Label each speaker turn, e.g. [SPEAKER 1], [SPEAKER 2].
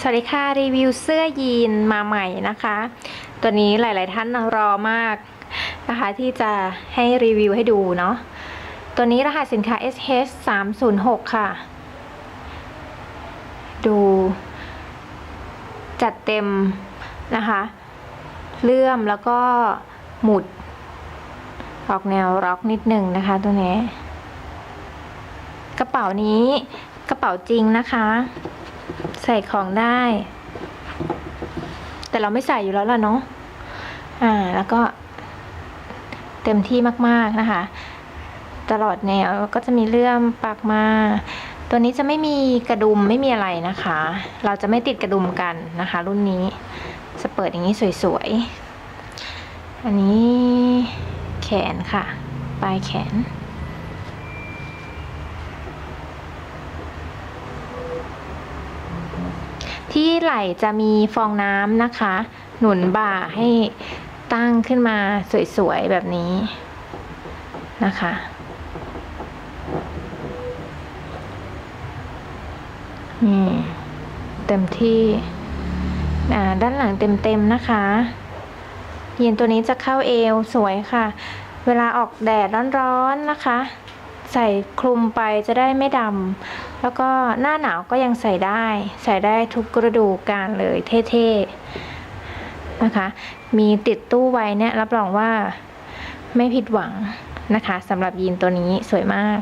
[SPEAKER 1] สวัสดีค่ะ รีวิวเสื้อยีนมาใหม่นะคะ ตัวนี้หลาย ๆ ท่านรอมากนะคะ ที่จะให้รีวิวให้ดูเนาะตัวนี้รหัสสินค้า SH 3 0 6ค่ะ ดูจัดเต็มนะคะ เลื่อมแล้วก็หมุด ออกแนวร็อกนิดหนึ่งนะคะตัวนี้ กระเป๋านี้กระเป๋าจริงนะคะ ใส่ของได้ แต่เราไม่ใส่อยู่แล้วล่ะเนาะอ่า แล้วก็เต็มที่มากๆนะคะ ตลอดแนวก็จะมีเลื่อมปากมา ตัวนี้จะไม่มีกระดุมไม่มีอะไรนะคะ เราจะไม่ติดกระดุมกันนะคะ รุ่นนี้จะเปิดอย่างนี้สวยๆ อันนี้แขนค่ะ ปลายแขน ที่ไหล่จะมีฟองน้ำนะคะ หนุนบ่าให้ตั้งขึ้นมาสวยๆ แบบนี้นะคะ นี่เต็มที่อ่าด้านหลังเต็มๆนะคะยีนตัวนี้จะเข้าเอวสวยค่ะ เวลาออกแดดร้อนๆนะคะ ใส่คลุมไปจะได้ไม่ดำแล้วก็หน้าหนาวก็ยังใส่ได้ ใส่ได้ทุกระดูกาลเลยเท่ๆนะคะ มีติดตู้ไว้เนี่ยรับรองว่าไม่ผิดหวังนะคะสำหรับยีนตัวนี้สวยมาก